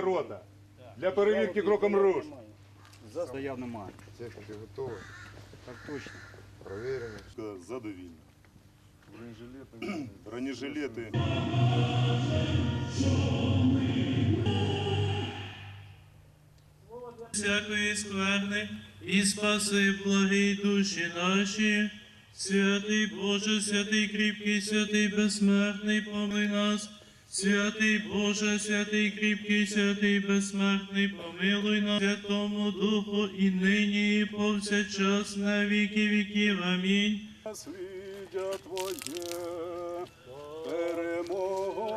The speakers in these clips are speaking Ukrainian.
Рота. Для перевірки кроком руш. Заяв немає. Техніка готова, Так точно. провірено. Задовільно. Бронежилети. всякої скверни і спаси благі душі наші. Святий Боже, святий кріпкий, святий безсмертний, помилуй нас. Святий Боже, святий кріпкий, святий безсмертний, помилуй нас, Святому Духу і нині, і повсякчас на віки віків. Амінь. Насліддя Твоє, перемогу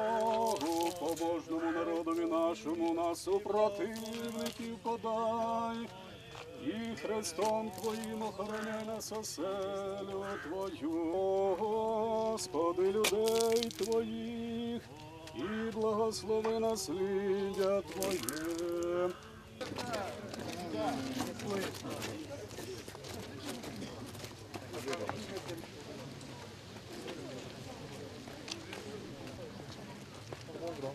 побожному народові нашому, нас супротивників подай, і Христом Твоїм охороняй нас оселю Твою, Господи, людей благослови насліддя Твоє. Добре.